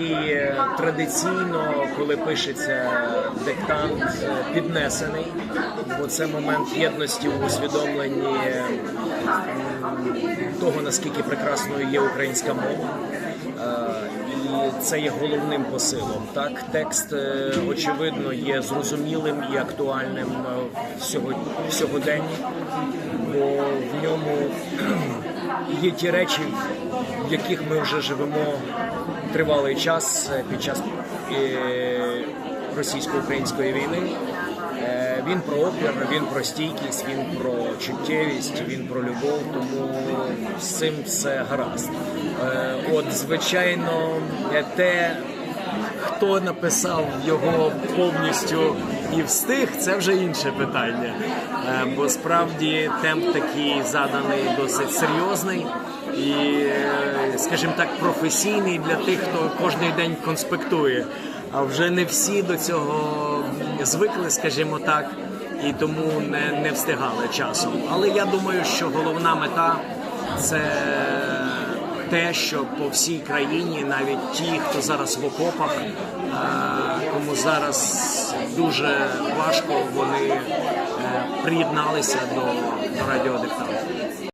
і е, традиційно, коли пишеться диктант, е, піднесений, бо це момент єдності у усвідомленні того, наскільки прекрасною є українська мова. Е, І це є головним посилом. Так, текст очевидно є зрозумілим і актуальним в сього- в сьогоденні, бо є ті речі, в яких ми вже живемо тривалий час е, під час е, російсько-української війни. Е, Він про опір, він про стійкість, він про чуттєвість, він про любов, тому з цим все гаразд. От, звичайно, те, хто написав його повністю і встиг, це вже інше питання. Е, Бо справді темп такий заданий досить серйозний і, е, скажімо так, професійний для тих, хто кожен день конспектує. А вже не всі до цього звикли, скажімо так, і тому не, не встигали часом. Але я думаю, що головна мета це те, що по всій країні, навіть ті, хто зараз в окопах, е, кому зараз дуже важко, вони е, приєдналися до, до радіодиктанту.